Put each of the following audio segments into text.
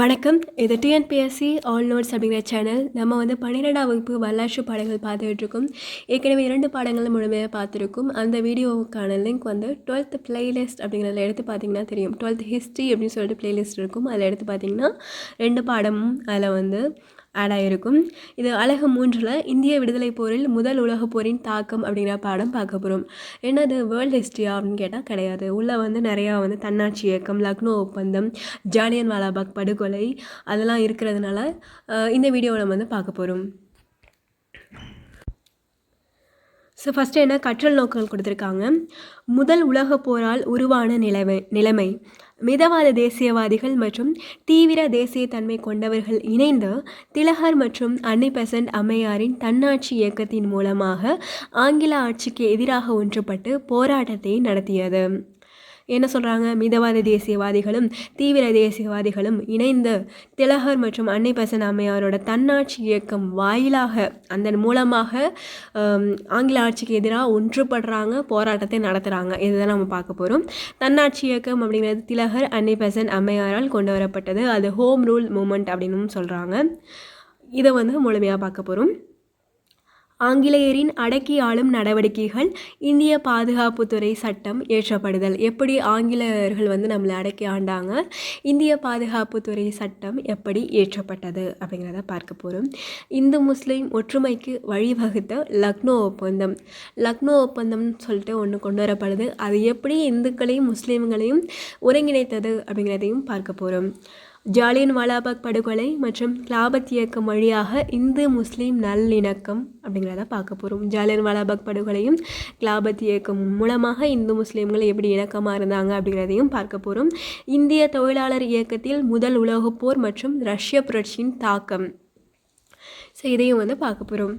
வணக்கம். இது TNPSC all notes அப்படிங்கிற சேனல் நம்ம வந்து பன்னிரெண்டாம் வகுப்பு வரலாற்று பாடங்கள் பார்த்துட்ருக்கோம் ஏற்கனவே இரண்டு பாடங்கள் முழுமையாக பார்த்துருக்கோம். அந்த வீடியோவுக்கான லிங்க் வந்து டுவெல்த் பிளேலிஸ்ட் அப்படிங்கிறதுல எடுத்து பார்த்தீங்கன்னா தெரியும். டுவெல்த் ஹிஸ்ட்ரி அப்படின்னு சொல்லிட்டு பிளேலிஸ்ட் இருக்கும். அதில் எடுத்து பார்த்தீங்கன்னா ரெண்டு பாடமும் அதில் வந்து ஆட் ஆகிருக்கும் இது அழகு மூன்றில் இந்திய விடுதலை போரில் முதல் உலகப் போரின் தாக்கம் அப்படிங்கிற பாடம் பார்க்க போகிறோம் என்னது வேர்ல்டு ஹிஸ்ட்ரியா அப்படின்னு கேட்டால் கிடையாது. உள்ளே வந்து நிறையா வந்து தன்னாட்சி இயக்கம் லக்னோ ஒப்பந்தம் ஜாலியன் வாலாபாக் படுகொலை அதெல்லாம் இருக்கிறதுனால இந்த வீடியோவில் நம்ம வந்து பார்க்க போகிறோம் ஸோ ஃபஸ்ட்டு என்ன? கற்றல் நோக்கங்கள் கொடுத்துருக்காங்க. முதல் உலகப் போரால் உருவான நிலைமை நிலைமை. மிதவாத தேசியவாதிகள் மற்றும் தீவிர தேசியத்தன்மை கொண்டவர்கள் இணைந்து திலகர் மற்றும் அன்னை பெசன்ட் அம்மையாரின் தன்னாட்சி இயக்கத்தின் மூலமாக ஆங்கில ஆட்சிக்கு எதிராக ஒன்றுபட்டு போராட்டத்தை நடத்தியது. என்ன சொல்கிறாங்க மிதவாத தேசியவாதிகளும் தீவிர தேசியவாதிகளும் இணைந்து திலகர் மற்றும் அன்னை பெசன்ட் அம்மையாரோட தன்னாட்சி இயக்கம் வாயிலாக அதன் மூலமாக ஆங்கில ஆட்சிக்கு எதிராக ஒன்றுபடுறாங்க போராட்டத்தை நடத்துகிறாங்க இதுதான் நம்ம பார்க்க போகிறோம் தன்னாட்சி இயக்கம் அப்படிங்கிறது திலகர் அன்னை பெசன்ட் அம்மையாரால் கொண்டு வரப்பட்டது. அது ஹோம் ரூல் மூமெண்ட் அப்படின்னு சொல்கிறாங்க இதை வந்து முழுமையாக பார்க்க போகிறோம் ஆங்கிலேயரின் அடக்கி ஆளும் நடவடிக்கைகள் இந்திய பாதுகாப்புத்துறை சட்டம் இயற்றப்படுதல். எப்படி ஆங்கிலேயர்கள் வந்து நம்மளை அடக்கி ஆண்டாங்க? இந்திய பாதுகாப்புத்துறை சட்டம் எப்படி இயற்றப்பட்டது அப்படிங்கிறத பார்க்க போகிறோம் இந்து முஸ்லீம் ஒற்றுமைக்கு வழிவகுத்த லக்னோ ஒப்பந்தம். லக்னோ ஒப்பந்தம்னு சொல்லிட்டு ஒன்று கொண்டு வரப்படுது. அது எப்படி இந்துக்களையும் முஸ்லீம்களையும் ஒருங்கிணைத்தது அப்படிங்கிறதையும் பார்க்க போகிறோம் ஜாலியன் வாலாபாக் படுகொலை மற்றும் கிலாபத் இயக்கம் வழியாக இந்து முஸ்லீம் நல்லிணக்கம் அப்படிங்கிறத பார்க்க போகிறோம் ஜாலியன் வாலாபாக் படுகொலையும் கிலாபத் இயக்கம் மூலமாக இந்து முஸ்லீம்கள் எப்படி இணக்கமாக இருந்தாங்க அப்படிங்கிறதையும் பார்க்க போகிறோம் இந்திய தொழிலாளர் இயக்கத்தில் முதல் உலகப் போர் மற்றும் ரஷ்ய புரட்சியின் தாக்கம் ஸோ இதையும் வந்து பார்க்க போகிறோம்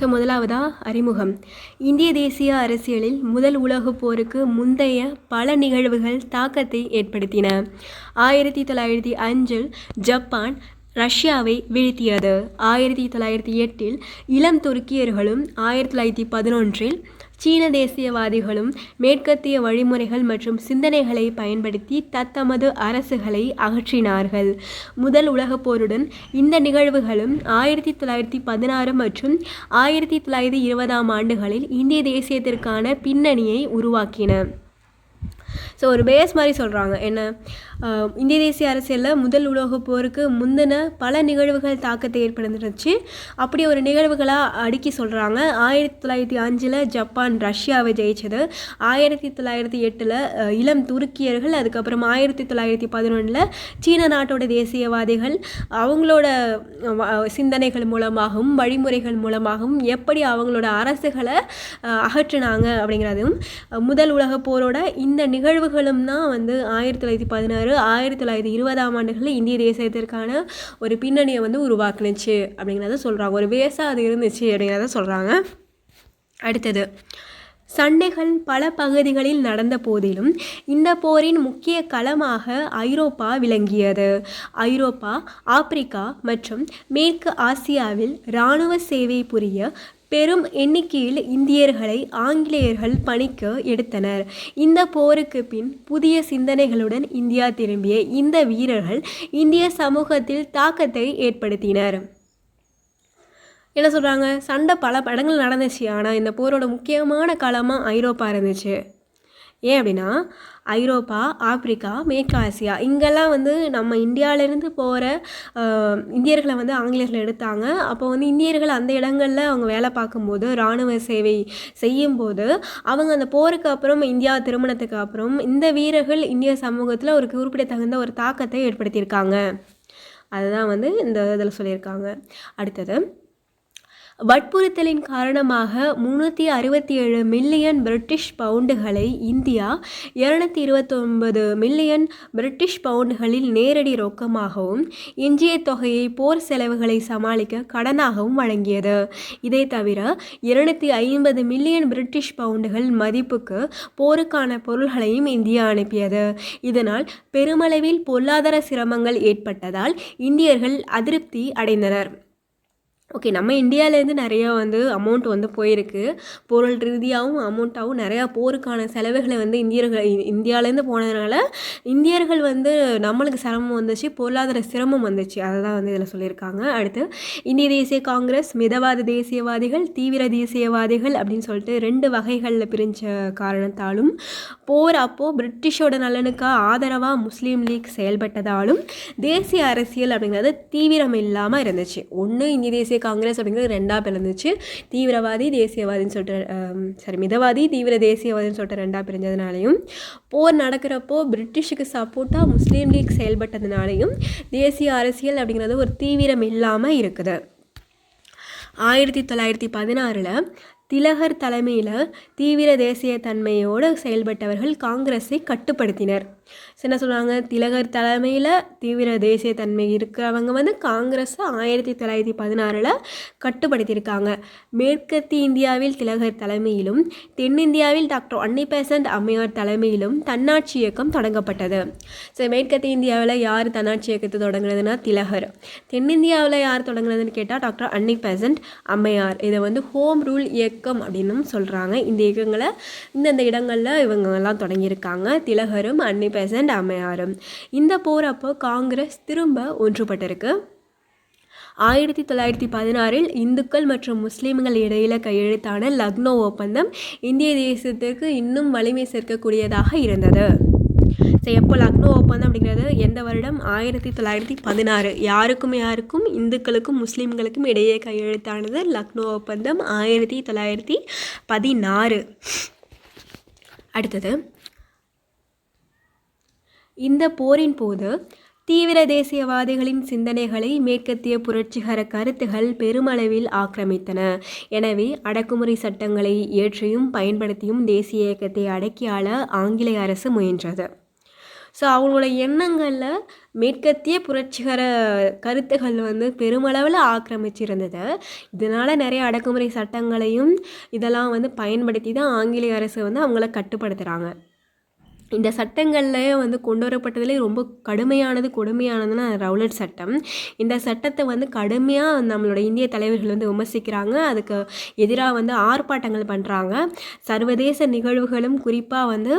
ஸோ முதலாவதா அறிமுகம். இந்திய தேசிய அரசியலில் முதல் உலகப் போருக்கு முந்தைய பல நிகழ்வுகள் தாக்கத்தை ஏற்படுத்தின. ஆயிரத்தி தொள்ளாயிரத்தி அஞ்சில் ஜப்பான் ரஷ்யாவை வீழ்த்தியது. ஆயிரத்தி தொள்ளாயிரத்தி எட்டில் இளம் துருக்கியர்களும் ஆயிரத்தி தொள்ளாயிரத்தி பதினொன்றில் சீன தேசியவாதிகளும் மேற்கத்திய வழிமுறைகள் மற்றும் சிந்தனைகளை பயன்படுத்தி தத்தமது அரசுகளை அகற்றினார்கள். முதல் உலகப் போருடன் இந்த நிகழ்வுகளும் ஆயிரத்தி தொள்ளாயிரத்தி பதினாறு மற்றும் ஆயிரத்தி தொள்ளாயிரத்தி இருபதாம் ஆண்டுகளில் இந்திய தேசியத்திற்கான பின்னணியை உருவாக்கின. ஸோ ஒரு பேஸ் மாதிரி சொல்கிறாங்க என்ன? இந்திய தேசிய அரசியலில் முதல் உலகப் போருக்கு முந்தின பல நிகழ்வுகள் தாக்கத்தை ஏற்படுத்திருந்துச்சு. அப்படி ஒரு நிகழ்வுகளாக அடுக்கி சொல்கிறாங்க ஆயிரத்தி தொள்ளாயிரத்தி அஞ்சில் ஜப்பான் ரஷ்யாவை ஜெயிச்சது. ஆயிரத்தி தொள்ளாயிரத்தி எட்டில் இளம் துருக்கியர்கள் அதுக்கப்புறம் ஆயிரத்தி தொள்ளாயிரத்தி பதினொன்றில் சீன நாட்டோட தேசியவாதிகள் அவங்களோட சிந்தனைகள் மூலமாகவும் வழிமுறைகள் மூலமாகவும் எப்படி அவங்களோட அரசுகளை அகற்றினாங்க அப்படிங்கிறதும் முதல் உலகப் போரோட இந்த நிகழ்வுகளும் தான் வந்து ஆயிரத்தி தொள்ளாயிரத்தி பதினாறு ஆயிரத்தி தொள்ளாயிரத்தி இருபதாம் ஆண்டுகளில் இந்திய தேசியத்திற்கான ஒரு பின்னணியை வந்து உருவாக்குனுச்சு அப்படிங்கிறத சொல்கிறாங்க ஒரு பேஸாக அது இருந்துச்சு அப்படிங்கிறத சொல்கிறாங்க அடுத்தது சண்டைகள் பல பகுதிகளில் நடந்த போதிலும் இந்த போரின் முக்கிய களமாக ஐரோப்பா விளங்கியது. ஐரோப்பா ஆப்பிரிக்கா மற்றும் மேற்கு ஆசியாவில் இராணுவ சேவை புரிய பெரும் எண்ணிக்கையில் இந்தியர்களை ஆங்கிலேயர்கள் பணிக்கு எடுத்தனர். இந்த போருக்கு பின் புதிய சிந்தனைகளுடன் இந்தியா திரும்பிய இந்த வீரர்கள் இந்திய சமூகத்தில் தாக்கத்தை ஏற்படுத்தினர். என்ன சொல்கிறாங்க சண்டை பல படங்கள் நடந்துச்சு. ஆனால் இந்த போரோட முக்கியமான காலமாக ஐரோப்பா இருந்துச்சு. ஏன் அப்படின்னா ஐரோப்பா ஆப்பிரிக்கா மேற்கு ஆசியா இங்கெல்லாம் வந்து நம்ம இந்தியாவிலேருந்து போகிற இந்தியர்களை வந்து ஆங்கிலேயர்கள் எடுத்தாங்க. அப்போ வந்து இந்தியர்கள் அந்த இடங்களில் அவங்க வேலை பார்க்கும்போது இராணுவ சேவை செய்யும்போது அவங்க அந்த போருக்கு அப்புறம் இந்தியா திருமணத்துக்கு அப்புறம் இந்த வீரர்கள் இந்திய சமூகத்தில் ஒரு குறிப்பிடத்தகுந்த ஒரு தாக்கத்தை ஏற்படுத்தியிருக்காங்க. அதுதான் வந்து இந்த இதில் சொல்லியிருக்காங்க. அடுத்தது வற்புறுத்தலின் காரணமாக முந்நூற்றி அறுபத்தி ஏழு மில்லியன் பிரிட்டிஷ் பவுண்டுகளை இந்தியா இருநூத்தி இருபத்தொன்பது மில்லியன் பிரிட்டிஷ் பவுண்டுகளில் நேரடி ரொக்கமாகவும் எஞ்சிய தொகையை போர் செலவுகளை சமாளிக்க கடனாகவும் வழங்கியது. இதை தவிர இருநூத்தி ஐம்பது மில்லியன் பிரிட்டிஷ் பவுண்டுகள் மதிப்புக்கு போருக்கான பொருள்களையும் இந்தியா அனுப்பியது. இதனால் பெருமளவில் பொருளாதார சிரமங்கள் ஏற்பட்டதால் இந்தியர்கள் அதிருப்தி அடைந்தனர். ஓகே நம்ம இந்தியாவிலேருந்து நிறையா வந்து அமௌண்ட் வந்து போயிருக்கு. பொருள் ரீதியாகவும் அமௌண்ட்டாகவும் நிறையா போருக்கான செலவுகளை வந்து இந்தியர்கள் இந்தியாவிலேருந்து போனதுனால இந்தியர்கள் வந்து நம்மளுக்கு சிரமம் வந்துச்சு பொருளாதார சிரமம் வந்துச்சு. அதை தான் வந்து இதில் சொல்லியிருக்காங்க. அடுத்து இந்திய தேசிய காங்கிரஸ் மிதவாத தேசியவாதிகள் தீவிர தேசியவாதிகள் அப்படின்னு சொல்லிட்டு ரெண்டு வகைகளில் பிரிஞ்ச காரணத்தாலும் போர் அப்போது பிரிட்டிஷோட நலனுக்காக ஆதரவாக முஸ்லீம் லீக் செயல்பட்டதாலும் தேசிய அரசியல் அப்படிங்கிறது தீவிரம் இல்லாமல் இருந்துச்சு. ஒன்று இந்திய தேசிய காங்கிரஸ் அப்படிங்கிறது ரெண்டாக பிறந்துச்சு தீவிரவாதி தேசியவாதின்னு சொல்லிட்டு சாரி மிதவாதி தீவிர தேசியவாதின்னு சொல்லிட்டு ரெண்டாக பிரிஞ்சதுனாலையும் போர் நடக்கிறப்போ பிரிட்டிஷுக்கு சப்போர்ட்டாக முஸ்லீம் லீக் செயல்பட்டதுனாலையும் தேசிய அரசியல் அப்படிங்கிறது ஒரு தீவிரம் இல்லாமல் இருக்குது. ஆயிரத்தி தொள்ளாயிரத்தி பதினாறில் திலகர் தலைமையில் தீவிர தேசிய தன்மையோடு செயல்பட்டவர்கள் காங்கிரஸை கட்டுப்படுத்தினர். என்ன சொல்கிறாங்க திலகர் தலைமையில் தீவிர தேசிய தன்மை இருக்கிறவங்க வந்து காங்கிரஸை ஆயிரத்தி தொள்ளாயிரத்தி பதினாறில் கட்டுப்படுத்தியிருக்காங்க. மேற்கத்திய இந்தியாவில் திலகர் தலைமையிலும் தென்னிந்தியாவில் டாக்டர் அன்னிபேசன்ட் அம்மையார் தலைமையிலும் தன்னாட்சி இயக்கம் தொடங்கப்பட்டது. ஸோ மேற்கத்திய இந்தியாவில் யார் தன்னாட்சி இயக்கத்தை தொடங்குனதுன்னா திலகர். தென்னிந்தியாவில் யார் தொடங்குனதுன்னு கேட்டால் டாக்டர் அன்னி பெசன்ட் அம்மையார். இதை வந்து ஹோம் ரூல் இயக்கம் அப்படின்னும் சொல்கிறாங்க இந்த இயக்கங்களை இந்தந்த இடங்களில் இவங்கெல்லாம் தொடங்கியிருக்காங்க. திலகரும் அன்னி பெசன்ட் அம்மையாரும் இந்த போர் அப்போ காங்கிரஸ் திரும்ப ஒன்றுபட்டிருக்கு. ஆயிரத்தி தொள்ளாயிரத்தி பதினாறில் இந்துக்கள் மற்றும் முஸ்லீம்கள் இடையில் கையெழுத்தான லக்னோ ஒப்பந்தம் இந்திய தேசத்திற்கு இன்னும் வலிமை சேர்க்கக்கூடியதாக இருந்தது. ஸோ எப்போ லக்னோ ஒப்பந்தம் அப்படிங்கிறது? எந்த வருடம்? ஆயிரத்தி தொள்ளாயிரத்தி பதினாறு. யாருக்கும் யாருக்கும்? இந்துக்களுக்கும் முஸ்லீம்களுக்கும் இடையே கையெழுத்தானது லக்னோ ஒப்பந்தம். ஆயிரத்தி தொள்ளாயிரத்தி பதினாறு. அடுத்தது இந்த போரின் போது தீவிர தேசியவாதிகளின் சிந்தனைகளை மேற்கத்திய புரட்சிகர கருத்துகள் பெருமளவில் ஆக்கிரமித்தன. எனவே அடக்குமுறை சட்டங்களை ஏற்றியும் பயன்படுத்தியும் தேசிய இயக்கத்தை அடக்கியாள ஆங்கிலேய அரசு முயன்றது. ஸோ அவங்களோட எண்ணங்களில் மேற்கத்திய புரட்சிகர கருத்துகள் வந்து பெருமளவில் ஆக்கிரமிச்சிருந்தது. இதனால் நிறைய அடக்குமுறை சட்டங்களையும் இதெல்லாம் வந்து பயன்படுத்தி தான் ஆங்கிலேய அரசு வந்து அவங்கள கட்டுப்படுத்துகிறாங்க இந்த சட்டங்கள்லேயே வந்து கொண்டு வரப்பட்டதுலே ரொம்ப கடுமையானது கொடுமையானதுன்னா ரவுலட் சட்டம். இந்த சட்டத்தை வந்து கடுமையாக நம்மளோட இந்திய தலைவர்கள் வந்து விமர்சிக்கிறாங்க. அதுக்கு எதிராக வந்து ஆர்ப்பாட்டங்கள் பண்ணுறாங்க சர்வதேச நிகழ்வுகளும் குறிப்பாக வந்து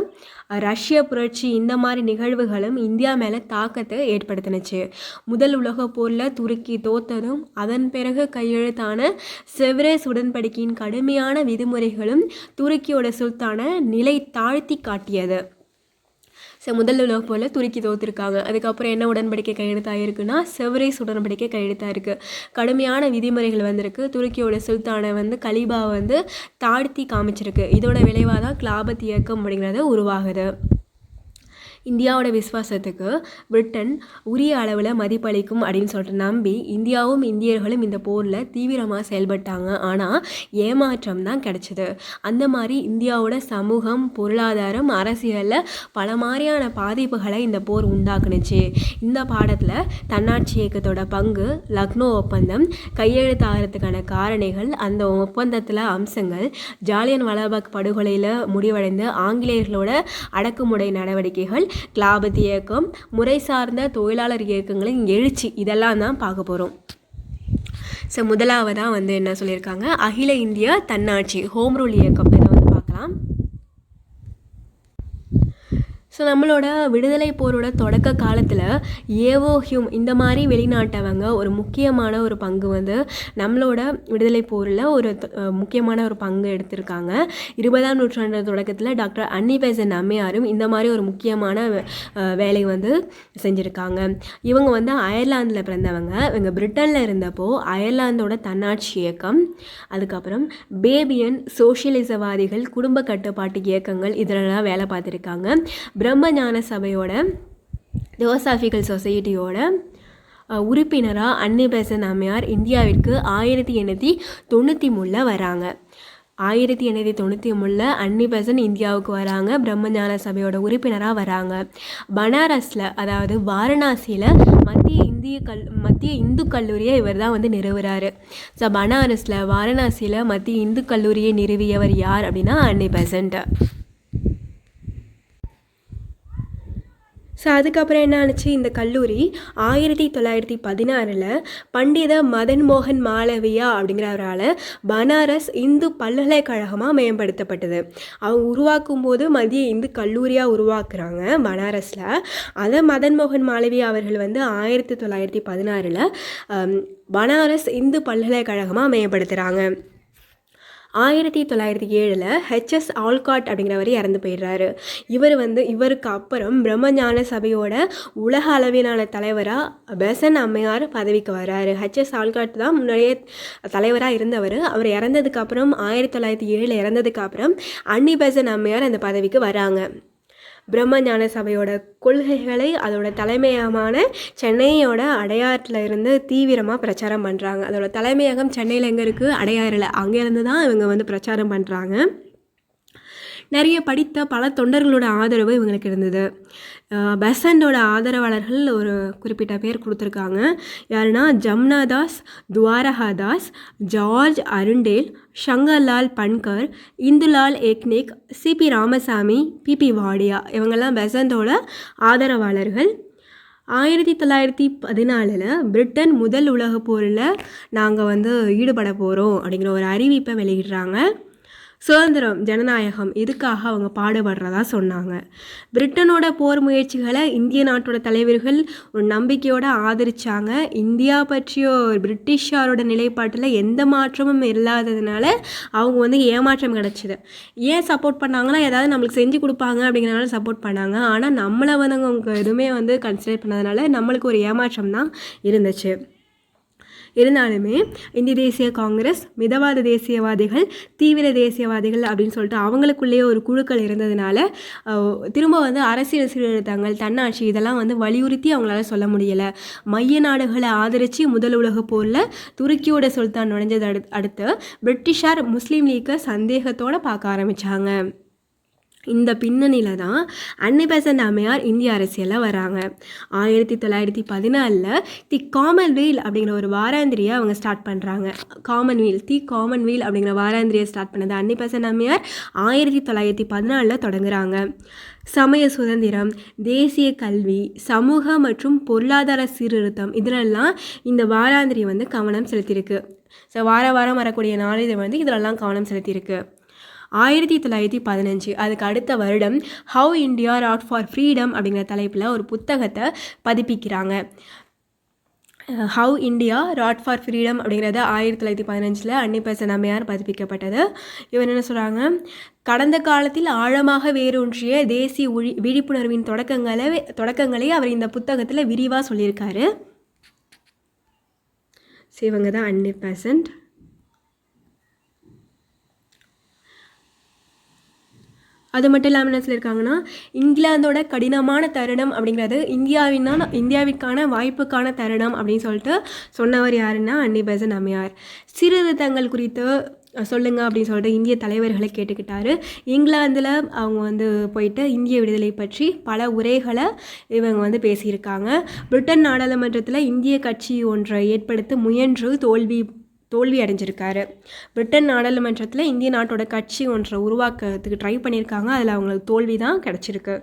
ரஷ்ய புரட்சி இந்த மாதிரி நிகழ்வுகளும் இந்தியா மேலே தாக்கத்தை ஏற்படுத்தினுச்சு. முதல் உலக போரில் துருக்கி தோத்ததும் அதன் பிறகு கையெழுத்தான செவ்ரேஸ் உடன்படிக்கையின் கடுமையான விதிமுறைகளும் துருக்கியோட சுல்தான நிலை தாழ்த்தி காட்டியது. முதல் உலக போல் துருக்கி தோத்துருக்காங்க. அதுக்கப்புறம் என்ன உடன்படிக்கை கையெழுத்தாயிருக்குன்னா செவரேஸ் உடன்படிக்கை கையெழுத்தாயிருக்கு. கடுமையான விதிமுறைகள் வந்திருக்கு. துருக்கியோட சுல்தானை வந்து கலீபா வந்து தாழ்த்தி காமிச்சிருக்கு. இதோட விளைவாக தான் கிளாபத் இயக்கம் அப்படிங்கிறது உருவாகுது. இந்தியாவோட விசுவாசத்துக்கு பிரிட்டன் உரிய அளவில் மதிப்பளிக்கும் அப்படின்னு சொல்லிட்டு நம்பி இந்தியாவும் இந்தியர்களும் இந்த போரில் தீவிரமாக செயல்பட்டாங்க. ஆனால் ஏமாற்றம் தான் கிடச்சிது. அந்த மாதிரி இந்தியாவோட சமூகம் பொருளாதாரம் அரசியலில் பல மாதிரியான பாதிப்புகளை இந்த போர் உண்டாக்குனுச்சு. இந்த பாடத்தில் தன்னாட்சி இயக்கத்தோட பங்கு லக்னோ ஒப்பந்தம் கையெழுத்தாகிறதுக்கான காரணிகள் அந்த ஒப்பந்தத்தில் அம்சங்கள் ஜாலியன் வலாபாக் படுகொலையில் முடிவடைந்த ஆங்கிலேயர்களோட அடக்குமுறை நடவடிக்கைகள் கிளாபத் இயக்கம் முறை சார்ந்த தொழிலாளர் இயக்கங்களின் எழுச்சி இதெல்லாம் தான் பார்க்க போகிறோம் ஸோ முதலாவதாக வந்து என்ன சொல்லியிருக்காங்க? அகில இந்திய தன்னாட்சி ஹோம் ரூல் இயக்கம் இதை வந்து பார்க்கலாம் ஸோ நம்மளோட விடுதலை போரோட தொடக்க காலத்தில் ஏவோ ஹியூம் இந்த மாதிரி வெளிநாட்டவங்க ஒரு முக்கியமான ஒரு பங்கு வந்து நம்மளோட விடுதலை போரில் ஒரு முக்கியமான ஒரு பங்கு எடுத்திருக்காங்க. இருபதாம் நூற்றாண்டு தொடக்கத்தில் டாக்டர் அன்னி பெசன் அம்மையாரும் இந்த மாதிரி ஒரு முக்கியமான வேலை வந்து செஞ்சுருக்காங்க. இவங்க வந்து அயர்லாந்தில் பிறந்தவங்க. இவங்க பிரிட்டனில் இருந்தப்போ அயர்லாந்தோட தன்னாட்சி இயக்கம் அதுக்கப்புறம் பேபியன் சோசியலிசவாதிகள் குடும்ப கட்டுப்பாட்டு இயக்கங்கள் இதிலெல்லாம் வேலை பார்த்துருக்காங்க. பிரம்மஞான சபையோட தியோசாஃபிக்கல் சொசைட்டியோட உறுப்பினராக அன்னிபெசன் அம்மையார் இந்தியாவிற்கு ஆயிரத்தி எண்ணூற்றி தொண்ணூற்றி மூணில் வராங்க. ஆயிரத்தி எண்ணூற்றி தொண்ணூற்றி மூணில் அன்னிபெசன் இந்தியாவுக்கு வராங்க. பிரம்மஞான சபையோட உறுப்பினராக வராங்க. பனாரஸில் அதாவது வாரணாசியில் மத்திய இந்திய கல் மத்திய இந்து கல்லூரியை இவர் தான் வந்து நிறுவுறாரு. ஸோ பனாரஸில் வாரணாசியில் மத்திய இந்து கல்லூரியை நிறுவியவர் யார் அப்படின்னா அன்னி ஸோ அதுக்கப்புறம் என்ன ஆணுச்சு இந்த கல்லூரி ஆயிரத்தி தொள்ளாயிரத்தி பதினாறில் பண்டித மதன் மோகன் மாளவியா அப்படிங்கிறவரால் பனாரஸ் இந்து பல்கலைக்கழகமாக மேம்படுத்தப்பட்டது. அவங்க உருவாக்கும் போது மதிய இந்து கல்லூரியாக உருவாக்குறாங்க பனாரஸில். அதை மதன் மோகன் மாளவியா அவர்கள் வந்து ஆயிரத்தி தொள்ளாயிரத்தி பதினாறில் பனாரஸ் இந்து பல்கலைக்கழகமாக மேம்படுத்துகிறாங்க ஆயிரத்தி தொள்ளாயிரத்தி ஏழில் ஹெச்எஸ் ஆல்காட் அப்படிங்கிறவர் இறந்து போயிடுறாரு. இவர் வந்து இவருக்கு அப்புறம் பிரம்மஞான சபையோட உலக அளவிலான தலைவராக பெசன் அம்மையார் பதவிக்கு வர்றாரு. ஹெச்எஸ் ஆல்காட் தான் முன்னாடியே தலைவராக இருந்தவர். அவர் இறந்ததுக்கு அப்புறம் ஆயிரத்தி தொள்ளாயிரத்தி ஏழில் இறந்ததுக்கப்புறம் அன்னி பெசன் அம்மையார் அந்த பதவிக்கு வராங்க. பிரம்மஞான சபையோட கொள்கைகளை அதோட தலைமையகமான சென்னையோட அடையாற்றில் இருந்து தீவிரமாக பிரச்சாரம் பண்ணுறாங்க அதோட தலைமையகம் சென்னையில் எங்கே இருக்குது அடையாறில். அங்கேருந்து தான் இவங்க வந்து பிரச்சாரம் பண்ணுறாங்க நிறைய படித்த பல தொண்டர்களோட ஆதரவு இவங்களுக்கு இருந்தது. பெசண்டோட ஆதரவாளர்கள் ஒரு குறிப்பிட்ட பேர் கொடுத்துருக்காங்க. யாருன்னா Jamna Das Dwarka Das George Arundale Shankarlal Banker Indulal Yagnik C P Ramaswamy B P Wadia இவங்கெல்லாம் பெசண்டோட ஆதரவாளர்கள். ஆயிரத்தி தொள்ளாயிரத்தி பதினாலில் பிரிட்டன் முதல் உலகப் போரில் நாங்கள் வந்து ஈடுபட போகிறோம் அப்படிங்கிற ஒரு அறிவிப்பை வெளியிடுறாங்க. சுதந்திரம் ஜனநாயகம் இதுக்காக அவங்க பாடுபடுறதா சொன்னாங்க. பிரிட்டனோட போர் முயற்சிகளை இந்திய நாட்டோட தலைவர்கள் ஒரு நம்பிக்கையோடு ஆதரித்தாங்க இந்தியா பற்றிய ஒரு பிரிட்டிஷாரோட நிலைப்பாட்டில் எந்த மாற்றமும் இல்லாததுனால அவங்க வந்து ஏமாற்றம் கிடச்சிது. ஏன் சப்போர்ட் பண்ணாங்கன்னா ஏதாவது நம்மளுக்கு செஞ்சு கொடுப்பாங்க அப்படிங்கிறனால சப்போர்ட் பண்ணாங்க. ஆனால் நம்மளை வந்து அவங்க எதுவுமே வந்து கன்சிடர் பண்ணதுனால நம்மளுக்கு ஒரு ஏமாற்றம் தான் இருந்துச்சு. இருந்தாலுமே இந்திய தேசிய காங்கிரஸ் மிதவாத தேசியவாதிகள் தீவிர தேசியவாதிகள் அப்படின்னு சொல்லிட்டு அவங்களுக்குள்ளேயே ஒரு குழுக்கள் இருந்ததுனால திரும்ப வந்து அரசியல் சீர்திருத்தங்கள் தன்னாட்சி இதெல்லாம் வந்து வலியுறுத்தி அவங்களால சொல்ல முடியலை. மைய நாடுகளை ஆதரித்து முதல் உலக போரில் துருக்கியோட சுல்தான் நுழைஞ்சது அடுத்து பிரிட்டிஷார் முஸ்லீம் லீக்கை சந்தேகத்தோடு பார்க்க ஆரம்பித்தாங்க இந்த பின்னணியில் தான் அன்னை பெசன்ட் அம்மையார் இந்திய அரசியலில் வராங்க. ஆயிரத்தி தொள்ளாயிரத்தி பதினாலில் தி காமன்வீல் அப்படிங்கிற ஒரு வாராந்திரியை அவங்க ஸ்டார்ட் பண்ணுறாங்க காமன்வீல் தி காமன்வீல் அப்படிங்கிற வாராந்திரியை ஸ்டார்ட் பண்ணது அன்னை பெசன்ட் அம்மையார் ஆயிரத்தி தொள்ளாயிரத்தி பதினாலில் தொடங்குறாங்க. சமய சுதந்திரம் தேசிய கல்வி சமூக மற்றும் பொருளாதார சீர்திருத்தம் இதிலெல்லாம் இந்த வாராந்திரி வந்து கவனம் செலுத்தியிருக்கு. ஸோ வார வாரம் வரக்கூடிய நாளிதழ் வந்து இதிலெல்லாம் கவனம் செலுத்தியிருக்கு. ஆயிரத்தி தொள்ளாயிரத்தி பதினஞ்சு. அதுக்கு அடுத்த வருடம் how India wrought for freedom அப்படிங்கிற தலைப்பில் ஒரு புத்தகத்தை பதிப்பிக்கிறாங்க. How India wrought for freedom அப்படிங்கிறத ஆயிரத்தி தொள்ளாயிரத்தி பதினஞ்சில் அன்னிப்பசன் அம்மையார் பதிப்பிக்கப்பட்டது? இவர் என்ன சொல்கிறாங்க கடந்த காலத்தில் ஆழமாக வேரூன்றிய தேசிய ஒழி விழிப்புணர்வின் தொடக்கங்களை தொடக்கங்களை அவர் இந்த புத்தகத்தில் விரிவாக சொல்லியிருக்காரு. சிவங்க தான் அன்னி அது மட்டும் இல்லாமல் என்ன சொல்லியிருக்காங்கன்னா இங்கிலாந்தோட கடினமான தருணம் அப்படிங்கிறது இந்தியாவினான இந்தியாவிற்கான வாய்ப்புக்கான தருணம் அப்படின்னு சொல்லிட்டு சொன்னவர் யாருன்னா அன்னி பெசன் அம்மையார் சீர்திருத்தங்கள் குறித்து சொல்லுங்கள் அப்படின்னு சொல்லிட்டு இந்திய தலைவர்களை கேட்டுக்கிட்டாரு. இங்கிலாந்தில் அவங்க வந்து போயிட்டு இந்திய விடுதலை பற்றி பல உரைகளை இவங்க வந்து பேசியிருக்காங்க. பிரிட்டன் நாடாளுமன்றத்தில் இந்திய கட்சி ஒன்றை ஏற்படுத்த முயன்று தோல்வி தோல்வி அடைஞ்சிருக்காரு. பிரிட்டன் நாடாளுமன்றத்தில் இந்திய நாட்டோட கட்சி ஒன்றை உருவாக்கிறதுக்கு ட்ரை பண்ணியிருக்காங்க அதில் அவங்களுக்கு தோல்வி தான் கிடச்சிருக்கு.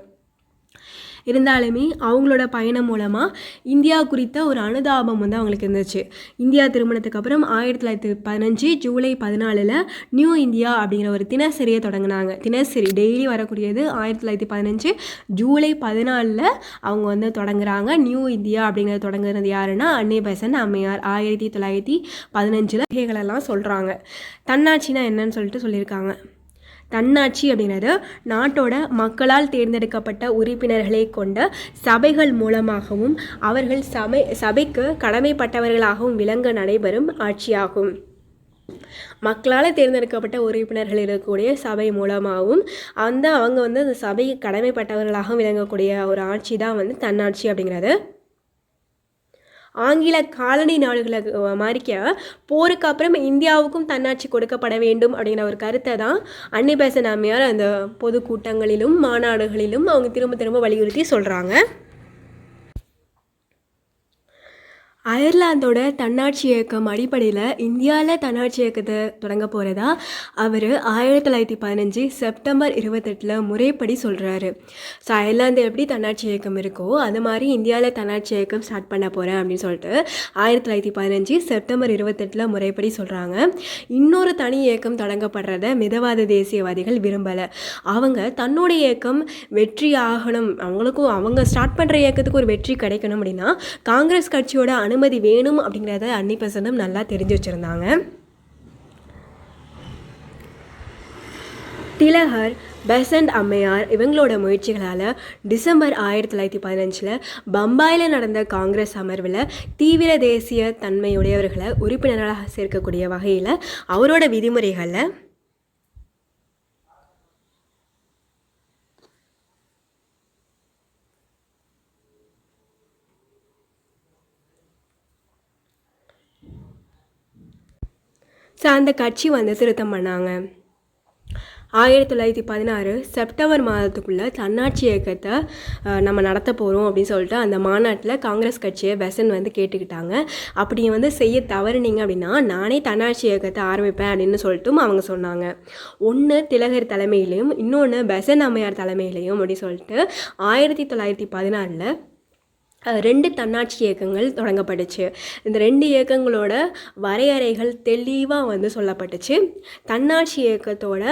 இருந்தாலுமே அவங்களோட பயணம் மூலமாக இந்தியா குறித்த ஒரு அனுதாபம் வந்து அவங்களுக்கு இருந்துச்சு. இந்தியா திருமணத்துக்கு அப்புறம் ஆயிரத்தி தொள்ளாயிரத்தி பதினஞ்சு ஜூலை பதினாலில் நியூ இந்தியா அப்படிங்கிற ஒரு தினசரியை தொடங்கினாங்க. தினசரி டெய்லி வரக்கூடியது ஆயிரத்தி தொள்ளாயிரத்தி பதினஞ்சு ஜூலை பதினாலில் அவங்க வந்து தொடங்குறாங்க. நியூ இந்தியா அப்படிங்கிறத தொடங்குறது யாருன்னா அன்னை பெசன் அம்மையார். ஆயிரத்தி தொள்ளாயிரத்தி பதினஞ்சில் வகைகளெல்லாம் சொல்கிறாங்க தன்னாட்சினா என்னன்னு சொல்லிட்டு சொல்லியிருக்காங்க. தன்னாட்சி அப்படிங்கிறது நாட்டோட மக்களால் தேர்ந்தெடுக்கப்பட்ட உறுப்பினர்களை கொண்ட சபைகள் மூலமாகவும் அவர்கள் சபை சபைக்கு கடமைப்பட்டவர்களாகவும் விளங்க நடைபெறும் ஆட்சியாகும். மக்களால் தேர்ந்தெடுக்கப்பட்ட உறுப்பினர்கள் இருக்கக்கூடிய சபை மூலமாகவும் அந்த அவங்க வந்து அந்த சபைக்கு கடமைப்பட்டவர்களாகவும் விளங்கக்கூடிய ஒரு ஆட்சி தான் வந்து தன்னாட்சி அப்படிங்கிறது ஆங்கில காலனி நாடுகளை மாறிக்க போருக்கு அப்புறம் இந்தியாவுக்கும் தன்னாட்சி கொடுக்கப்பட வேண்டும் அப்படிங்கிற ஒரு கருத்தை தான் அன்னிபேசன் அம்மையார் அந்த பொதுக்கூட்டங்களிலும் மாநாடுகளிலும் அவங்க திரும்ப திரும்ப வலியுறுத்தி சொல்கிறாங்க அயர்லாந்தோட தன்னாட்சி இயக்கம் அடிப்படையில் இந்தியாவில் தன்னாட்சி இயக்கத்தை தொடங்க போகிறதா அவர் ஆயிரத்தி தொள்ளாயிரத்தி பதினஞ்சு செப்டம்பர் இருபத்தெட்டில் முறைப்படி சொல்கிறாரு ஸோ அயர்லாந்து எப்படி தன்னாட்சி இயக்கம் இருக்கோ அது மாதிரி இந்தியாவில் தன்னாட்சி இயக்கம் ஸ்டார்ட் பண்ண போகிறேன் அப்படின்னு சொல்லிட்டு ஆயிரத்தி தொள்ளாயிரத்தி பதினஞ்சு செப்டம்பர் இருபத்தெட்டில் முறைப்படி சொல்கிறாங்க இன்னொரு தனி இயக்கம் தொடங்கப்படுறத மிதவாத தேசியவாதிகள் விரும்பலை. அவங்க தன்னோட இயக்கம் வெற்றி ஆகணும் அவங்களுக்கும் அவங்க ஸ்டார்ட் பண்ணுற இயக்கத்துக்கு ஒரு வெற்றி கிடைக்கணும் அப்படின்னா காங்கிரஸ் கட்சியோட அனுமதி வேணும் அப்படிங்கிறத அன்னி பெசன்டும் நல்லா தெரிஞ்சு வச்சுருந்தாங்க. திலகர் பெசண்ட் அம்மையார் இவங்களோட முயற்சிகளால் டிசம்பர் ஆயிரத்தி தொள்ளாயிரத்தி பதினஞ்சில் பம்பாயில் நடந்த காங்கிரஸ் அமர்வில் தீவிர தேசிய தன்மையுடையவர்களை உறுப்பினராக சேர்க்கக்கூடிய வகையில் அவரோட விதிமுறைகளில் ஸோ அந்த கட்சி வந்து திருத்தம் பண்ணாங்க. ஆயிரத்தி தொள்ளாயிரத்தி பதினாறு செப்டம்பர் மாதத்துக்குள்ளே தன்னாட்சி இயக்கத்தை நம்ம நடத்த போகிறோம் அப்படின்னு சொல்லிட்டு அந்த மாநாட்டில் காங்கிரஸ் கட்சியை பெசன் வந்து கேட்டுக்கிட்டாங்க. அப்படி வந்து செய்ய தவறுனீங்க அப்படின்னா நானே தன்னாட்சி இயக்கத்தை ஆரம்பிப்பேன் அப்படின்னு சொல்லிட்டும் அவங்க சொன்னாங்க. ஒன்று திலகர் தலைமையிலையும் இன்னொன்று பெசன் அம்மையார் தலைமையிலையும் அப்படின்னு சொல்லிட்டு ஆயிரத்தி தொள்ளாயிரத்தி பதினாறில் ரெண்டு தன்னாட்சி இயக்கங்கள் தொடங்கப்பட்டுச்சு. இந்த ரெண்டு இயக்கங்களோட வரையறைகள் தெளிவாக வந்து சொல்லப்பட்டுச்சு. தன்னாட்சி இயக்கத்தோட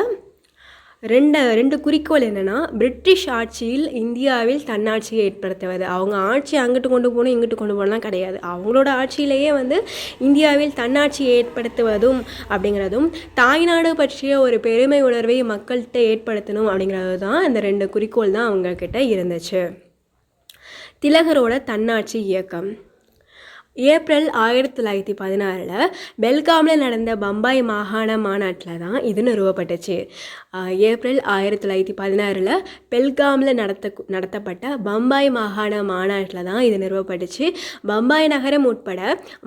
ரெண்டு ரெண்டு குறிக்கோள் என்னென்னா பிரிட்டிஷ் ஆட்சியில் இந்தியாவில் தன்னாட்சியை ஏற்படுத்துவது. அவங்க ஆட்சி அங்கிட்டு கொண்டு போகணும் இங்கிட்டு கொண்டு போகலாம் கிடையாது. அவங்களோட ஆட்சியிலேயே வந்து இந்தியாவில் தன்னாட்சியை ஏற்படுத்துவதும் அப்படிங்கிறதும் தாய்நாடு பற்றிய ஒரு பெருமை உணர்வை மக்கள்கிட்ட ஏற்படுத்தணும் அப்படிங்கிறது தான் இந்த ரெண்டு குறிக்கோள் தான் அவங்கக்கிட்ட இருந்துச்சு. திலகரோட தன்னாட்சி இயக்கம். ஏப்ரல் ஆயிரத்தி தொள்ளாயிரத்தி பதினாறில் பெல்காமில் நடந்த பம்பாய் மாகாண மாநாட்டில் தான் இது நிறுவப்பட்டுச்சு. ஏப்ரல் ஆயிரத்தி தொள்ளாயிரத்தி பதினாறில் பெல்காமில் நடத்த நடத்தப்பட்ட பம்பாய் மாகாண மாநாட்டில் தான் இது நிறுவப்பட்டுச்சு. பம்பாய் நகரம் உட்பட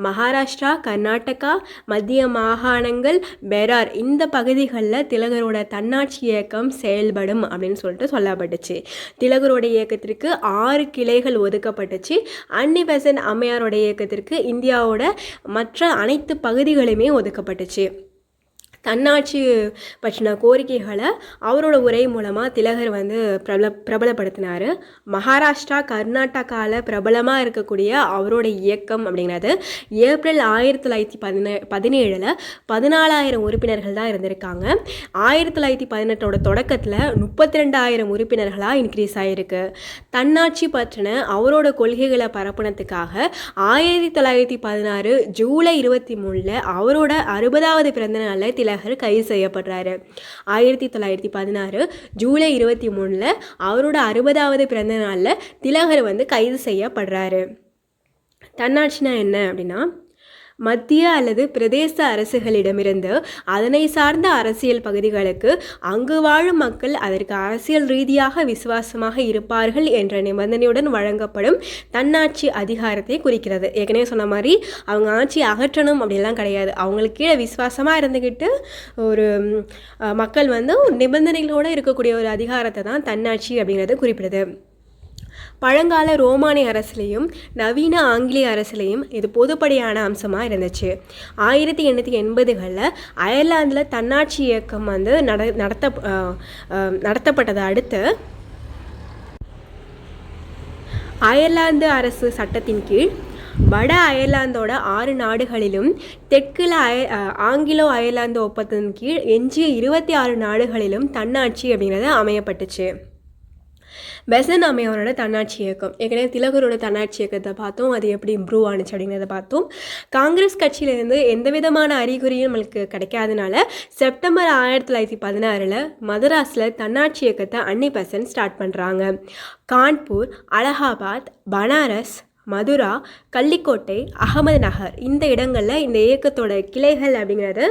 மகாராஷ்டிரா கர்நாடகா மத்திய மாகாணங்கள் பெரார் இந்த பகுதிகளில் திலகரோட தன்னாட்சி இயக்கம் செயல்படும் அப்படின்னு சொல்லிட்டு சொல்லப்பட்டுச்சு. திலகரோட இயக்கத்திற்கு ஆறு கிளைகள் ஒதுக்கப்பட்டுச்சு. அன்னி பெசன் அம்மையாரோட இயக்கத்திற்கு இந்தியாவோட மற்ற அனைத்து பகுதிகளுமே ஒதுக்கப்பட்டுச்சு. தன்னாட்சி பற்றின கோரிக்கைகளை அவரோட உரை மூலமாக திலகர் வந்து பிரபல பிரபலப்படுத்தினார். மகாராஷ்டிரா கர்நாடகாவில் பிரபலமாக இருக்கக்கூடிய அவரோட இயக்கம் அப்படிங்கிறது ஏப்ரல் ஆயிரத்தி தொள்ளாயிரத்தி பதினே பதினேழில் பதினாலாயிரம் உறுப்பினர்கள் தான் இருந்திருக்காங்க. ஆயிரத்தி தொள்ளாயிரத்தி பதினெட்டோட தொடக்கத்தில் முப்பத்தி ரெண்டாயிரம் உறுப்பினர்களாக இன்க்ரீஸ் ஆகிருக்கு தன்னாட்சி பற்றின அவரோட கொள்கைகளை பரப்புனதுக்காக ஆயிரத்தி தொள்ளாயிரத்தி பதினாறு ஜூலை இருபத்தி மூணில் அவரோட அறுபதாவது பிறந்த நாளில் திலகர் கைது செய்யப்படுறாரு. ஆயிரத்தி தொள்ளாயிரத்தி பதினாறு ஜூலை இருபத்தி மூணில் அவரோட அறுபதாவது பிறந்த நாளில் திலகர் வந்து கைது செய்யப்படுறாரு. தன்னாட்சினா என்ன அப்படின்னா மத்திய அல்லது பிரதேச அரசுகளிடமிருந்து அதனை சார்ந்த அரசியல் பகுதிகளுக்கு அங்கு வாழும் மக்கள் அதற்கு அரசியல் ரீதியாக விசுவாசமாக இருப்பார்கள் என்ற நிபந்தனையுடன் வழங்கப்படும் தன்னாட்சி அதிகாரத்தை குறிக்கிறது. ஏற்கனவே சொன்ன மாதிரி அவங்க ஆட்சி அகற்றணும் அப்படிலாம் கிடையாது. அவங்களுக்கு கீழே விசுவாசமாக இருந்துக்கிட்டு ஒரு மக்கள் வந்து நிபந்தனைகளோடு இருக்கக்கூடிய ஒரு அதிகாரத்தை தான் தன்னாட்சி அப்படிங்கிறது குறிப்பிடுது. பழங்கால ரோமானிய அரசுலேயும் நவீன ஆங்கிலேய அரசுலேயும் இது பொதுப்படையான அம்சமாக இருந்துச்சு. ஆயிரத்தி எண்ணூற்றி எண்பதுகளில் அயர்லாந்தில் தன்னாட்சி இயக்கம் வந்து நட நடத்த நடத்தப்பட்டதை அடுத்து அயர்லாந்து அரசு சட்டத்தின் கீழ் வட அயர்லாந்தோட ஆறு நாடுகளிலும் தெற்கில் அய ஆங்கிலோ அயர்லாந்து ஒப்பந்தத்தின் கீழ் எஞ்சிய இருபத்தி ஆறு நாடுகளிலும் தன்னாட்சி அப்படிங்கிறது அமையப்பட்டுச்சு. பெசன் அம்மையாரோட தன்னாட்சி இயக்கம். ஏற்கனவே திலகரோட தன்னாட்சி இயக்கத்தை பார்த்தோம். அது எப்படி இம்ப்ரூவ் ஆனிச்சு அப்படிங்கிறத பார்த்தோம். காங்கிரஸ் கட்சியிலேருந்து எந்த விதமான அறிகுறியும் நம்மளுக்கு கிடைக்காதனால செப்டம்பர் ஆயிரத்தி தொள்ளாயிரத்தி பதினாறில் மதராஸில் தன்னாட்சி இயக்கத்தை அன்னி பெசன் ஸ்டார்ட் பண்ணுறாங்க கான்பூர் அலகாபாத் பனாரஸ் மதுரா கள்ளிக்கோட்டை அகமது நகர் இந்த இடங்களில் இந்த இயக்கத்தோட கிளைகள் அப்படிங்கிறது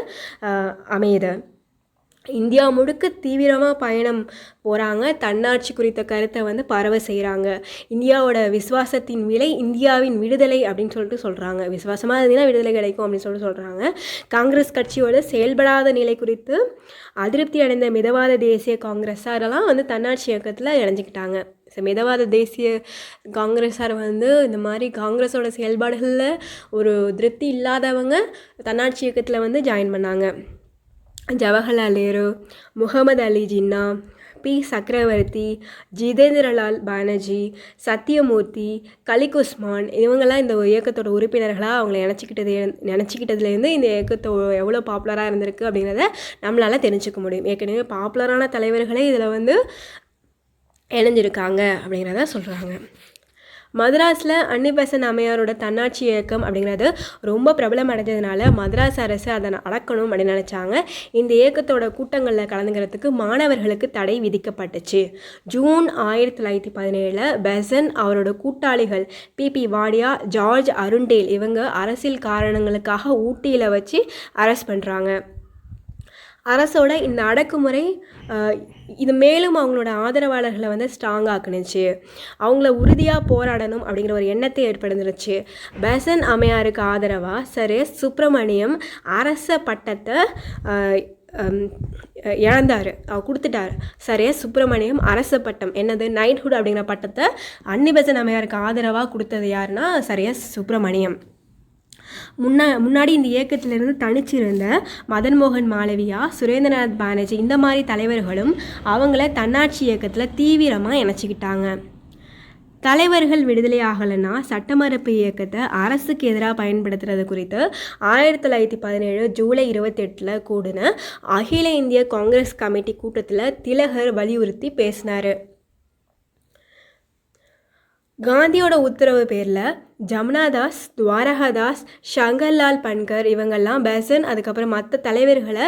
அமையுது. இந்தியா முழுக்க தீவிரமாக பயணம் போகிறாங்க தன்னாட்சி குறித்த கருத்தை வந்து பரவ செய்கிறாங்க இந்தியாவோட விசுவாசத்தின் விலை இந்தியாவின் விடுதலை அப்படின்னு சொல்லிட்டு சொல்கிறாங்க விசுவாசமாக இருந்தீங்கன்னா விடுதலை கிடைக்கும் அப்படின்னு சொல்லிட்டு சொல்கிறாங்க காங்கிரஸ் கட்சியோட செயல்படாத நிலை குறித்து அதிருப்தி அடைந்த மிதவாத தேசிய காங்கிரஸாரெல்லாம் வந்து தன்னாட்சி இயக்கத்தில் இணைஞ்சிக்கிட்டாங்க. ஸோ மிதவாத தேசிய காங்கிரஸார் வந்து இந்த மாதிரி காங்கிரஸோட செயல்பாடுகளில் ஒரு திருப்தி இல்லாதவங்க தன்னாட்சி இயக்கத்தில் வந்து ஜாயின் பண்ணாங்க. ஜவஹர்லால் நேரு முகமது அலி ஜின்னா பி. சக்கரவர்த்தி ஜிதேந்திரலால் பானர்ஜி சத்யமூர்த்தி கலிக் உஸ்மான் இவங்கெல்லாம் இந்த இயக்கத்தோட உறுப்பினர்களாக அவங்கள நினச்சிக்கிட்டது நினச்சிக்கிட்டதுலேருந்து இந்த இயக்கத்தோ எவ்வளோ பாப்புலராக இருந்திருக்கு அப்படிங்கிறத நம்மளால் தெரிஞ்சுக்க முடியும். ஏற்கனவே பாப்புலரான தலைவர்களே இதில் வந்து இணைஞ்சிருக்காங்க அப்படிங்கிறத சொல்கிறாங்க மதராஸில் அன்னிபெசன் அம்மையாரோட தன்னாட்சி இயக்கம் அப்படிங்கிறது ரொம்ப பிரபலம் அடைஞ்சதுனால மதராஸ் அரசு அதை அடக்கணும் அப்படின்னு நினச்சாங்க. இந்த இயக்கத்தோட கூட்டங்களில் கலந்துக்கிறதுக்கு மாணவர்களுக்கு தடை விதிக்கப்பட்டுச்சு. ஜூன் ஆயிரத்தி தொள்ளாயிரத்தி பதினேழில் பெசன் அவரோட கூட்டாளிகள் பிபி வாடியா ஜார்ஜ் அருண்டேல் இவங்க அரசியல் காரணங்களுக்காக ஊட்டியில் வச்சு அரெஸ்ட் பண்ணுறாங்க அரசோட இந்த அடக்குமுறை இது மேலும் அவங்களோட ஆதரவாளர்களை வந்து ஸ்ட்ராங் ஆக்குனுச்சு. அவங்கள உறுதியாக போராடணும் அப்படிங்கிற ஒரு எண்ணத்தை ஏற்படுத்திருச்சு. பெசன் அம்மையாருக்கு ஆதரவாக சரி சுப்பிரமணியம் அரச பட்டத்தை இழந்தார். அவர் கொடுத்துட்டார். சரியா சுப்பிரமணியம் அரச பட்டம். என்னது? நைட்ஹுட் அப்படிங்கிற பட்டத்தை அன்னிபெசன் அம்மையாருக்கு ஆதரவாக கொடுத்தது யாருன்னா சரியா சுப்பிரமணியம். முன்னா முன்னாடி இந்த இயக்கத்திலிருந்து தனிச்சிருந்த மதன் மோகன் மாளவியா சுரேந்திரநாத் பானர்ஜி இந்த மாதிரி தலைவர்களும் அவங்கள தன்னாட்சி இயக்கத்தில் தீவிரமாக இணைச்சிக்கிட்டாங்க. தலைவர்கள் விடுதலை ஆகலைன்னா சட்டமறுப்பு இயக்கத்தை அரசுக்கு எதிராக பயன்படுத்துறது குறித்து ஆயிரத்தி தொள்ளாயிரத்தி பதினேழு ஜூலை இருபத்தெட்டில் கூடின அகில இந்திய காங்கிரஸ் கமிட்டி கூட்டத்தில் திலகர் வலியுறுத்தி பேசினார். காந்தியோட உத்தரவு பேரில் ஜமுனாதாஸ் துவாரகாதாஸ் ஷங்கர்லால் பன்கர் இவங்கெல்லாம் பெசன் அதுக்கப்புறம் மற்ற தலைவர்களை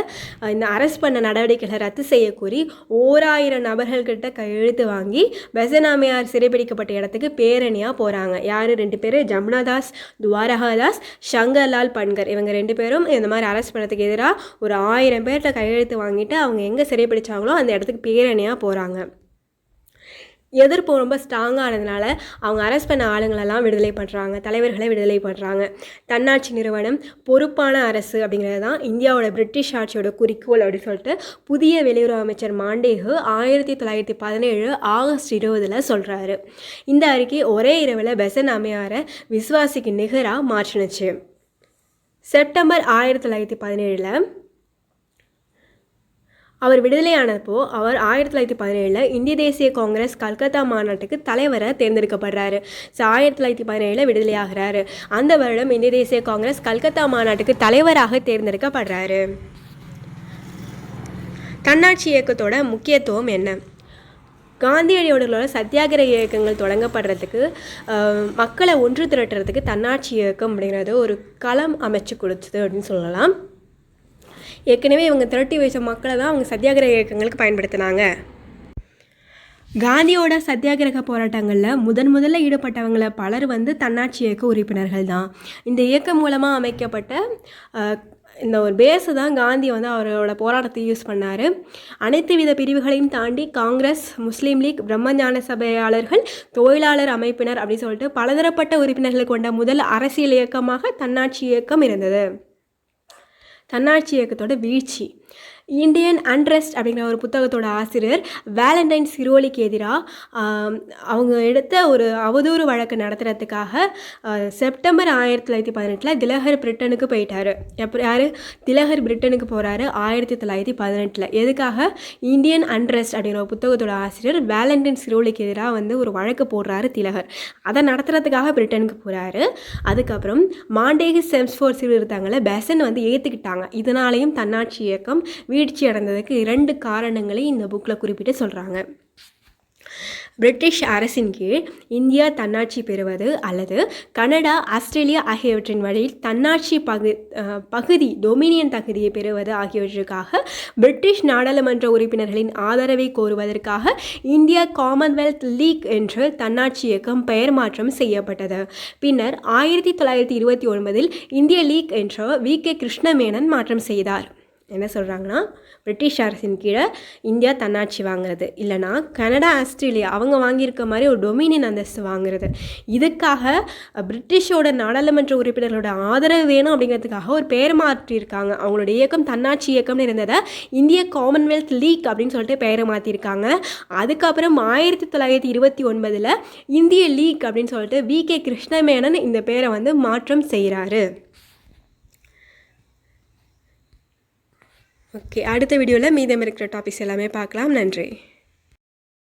இந்த அரெஸ்ட் பண்ண நடவடிக்கைகளை ரத்து செய்ய கூறி ஓராயிரம் நபர்கள்கிட்ட கையெழுத்து வாங்கி பெசனாமையார் சிறைப்பிடிக்கப்பட்ட இடத்துக்கு பேரணியாக போகிறாங்க யார்? ரெண்டு பேர். ஜமுனாதாஸ் துவாரகாதாஸ் ஷங்கர்லால் பன்கர். இவங்க ரெண்டு பேரும் இந்த மாதிரி அரெஸ்ட் பண்ணதுக்கு எதிராக ஒரு ஆயிரம் பேர்கிட்ட கையெழுத்து வாங்கிட்டு அவங்க எங்கே சிறைப்பிடிச்சாங்களோ அந்த இடத்துக்கு பேரணியாக போகிறாங்க எதிர்ப்பு ரொம்ப ஸ்ட்ராங்கானதுனால அவங்க அரெஸ்ட் பண்ண ஆளுங்களெல்லாம் விடுதலை பண்ணுறாங்க தலைவர்களை விடுதலை பண்ணுறாங்க தன்னாட்சி நிறுவனம் பொறுப்பான அரசு அப்படிங்கிறது தான் இந்தியாவோட பிரிட்டிஷ் ஆட்சியோட குறிக்கோள் அப்படின்னு சொல்லிட்டு புதிய வெளியுறவு அமைச்சர் மாண்டேகு ஆயிரத்தி தொள்ளாயிரத்தி பதினேழு ஆகஸ்ட் இருபதில் சொல்கிறாரு இந்த அறிக்கை ஒரே இரவில் பெசன் அமையாரை விஸ்வாசிக்கு நிகராக மாற்றினுச்சு. செப்டம்பர் ஆயிரத்தி தொள்ளாயிரத்தி பதினேழில் அவர் விடுதலையானப்போ அவர் ஆயிரத்தி தொள்ளாயிரத்தி பதினேழில் இந்திய தேசிய காங்கிரஸ் கல்கத்தா மாநாட்டுக்கு தலைவராக தேர்ந்தெடுக்கப்படுறாரு. ஸோ ஆயிரத்தி தொள்ளாயிரத்தி பதினேழில் விடுதலையாகிறாரு. அந்த வருடம் இந்திய தேசிய காங்கிரஸ் கல்கத்தா மாநாட்டுக்கு தலைவராக தேர்ந்தெடுக்கப்படுறாரு. தன்னாட்சி இயக்கத்தோட முக்கியத்துவம் என்ன? காந்தியடியோட சத்தியாகிரக இயக்கங்கள் தொடங்கப்படுறதுக்கு மக்களை ஒன்று திரட்டுறதுக்கு தன்னாட்சி இயக்கம் அப்படிங்கிறது ஒரு களம் அமைச்சு கொடுத்தது அப்படின்னு சொல்லலாம். ஏற்கனவே இவங்க திரட்டி வச்ச மக்களை தான் அவங்க சத்தியாகிரக இயக்கங்களுக்கு பயன்படுத்தினாங்க. காந்தியோட சத்தியாகிரக போராட்டங்களில் முதன் முதல்ல ஈடுபட்டவங்கள பலர் வந்து தன்னாட்சி இயக்க உறுப்பினர்கள் தான். இந்த இயக்கம் மூலமாக அமைக்கப்பட்ட இந்த ஒரு பேஸு தான் காந்தி வந்து அவரோட போராட்டத்தை யூஸ் பண்ணார். அனைத்து வித பிரிவுகளையும் தாண்டி காங்கிரஸ் முஸ்லீம் லீக் பிரம்மஞான சபையாளர்கள் தொழிலாளர் அமைப்பினர் அப்படின்னு சொல்லிட்டு பலதரப்பட்ட உறுப்பினர்கள் கொண்ட முதல் அரசியல் இயக்கமாக தன்னாட்சி இயக்கம் இருந்தது. தன்னாட்சி இயக்கத்தோட வீழ்ச்சி. இந்தியன் அண்ட்ரஸ்ட் அப்படிங்கிற ஒரு புத்தகத்தோட ஆசிரியர் வேலண்டைன் சிரோலிக்கு எதிராக அவங்க எடுத்த ஒரு அவதூறு வழக்கு நடத்துறதுக்காக செப்டம்பர் ஆயிரத்தி தொள்ளாயிரத்தி பதினெட்டில் திலகர் பிரிட்டனுக்கு போயிட்டார். எப்போ யார்? திலகர் பிரிட்டனுக்கு போகிறாரு ஆயிரத்தி தொள்ளாயிரத்தி பதினெட்டில். எதுக்காக? இந்தியன் அண்ட்ரஸ்ட் அப்படிங்கிற ஒரு புத்தகத்தோட ஆசிரியர் வேலண்டைன் சிரோலிக்கு எதிராக வந்து ஒரு வழக்கு போடுறாரு திலகர். அதை நடத்துறதுக்காக பிரிட்டனுக்கு போகிறாரு அதுக்கப்புறம் மாண்டேகி செம்ஸ்ஃபோர் சீர்திருத்தங்களை பெசன் வந்து ஏற்றுக்கிட்டாங்க இதனாலையும் தன்னாட்சி இயக்கம் வீழ்ச்சி அடைந்ததுக்கு இரண்டு காரணங்களை இந்த புக்கில் குறிப்பிட்டு சொல்கிறாங்க பிரிட்டிஷ் அரசின் கீழ் இந்தியா தன்னாட்சி பெறுவது அல்லது கனடா ஆஸ்திரேலியா ஆகியவற்றின் வழியில் தன்னாட்சி பகு பகுதி டொமினியன் தகுதியை பெறுவது ஆகியவற்றுக்காக பிரிட்டிஷ் நாடாளுமன்ற உறுப்பினர்களின் ஆதரவை கோருவதற்காக இந்தியா காமன்வெல்த் லீக் என்று தன்னாட்சி இயக்கம் பெயர் மாற்றம் செய்யப்பட்டது. பின்னர் ஆயிரத்தி தொள்ளாயிரத்தி இருபத்தி ஒன்பதில் இந்திய லீக் என்ற வி கே கிருஷ்ணமேனன் மாற்றம் செய்தார். என்ன சொல்கிறாங்கன்னா பிரிட்டிஷ் அரசின் கீழே இந்தியா தன்னாட்சி வாங்குறது. இல்லைனா கனடா ஆஸ்திரேலியா அவங்க வாங்கியிருக்க மாதிரி ஒரு டொமினியன் அந்தஸ்து வாங்குறது. இதுக்காக பிரிட்டிஷோட நாடாளுமன்ற உறுப்பினர்களோட ஆதரவு வேணும் அப்படிங்கிறதுக்காக ஒரு பெயர் மாற்றியிருக்காங்க. அவங்களோட இயக்கம் தன்னாட்சி இயக்கம்னு இருந்ததை இந்திய காமன்வெல்த் லீக் அப்படின்னு சொல்லிட்டு பெயரை மாற்றிருக்காங்க அதுக்கப்புறம் ஆயிரத்தி தொள்ளாயிரத்தி இருபத்தி ஒன்பதில் இந்திய லீக் அப்படின்னு சொல்லிட்டு வி கே கிருஷ்ணமேனன் இந்த பேரை வந்து மாற்றம் செய்கிறாரு. ஓகே அடுத்த வீடியோவில் மீதம் இருக்கிற டாபிக்ஸ் எல்லாமே பார்க்கலாம். நன்றி.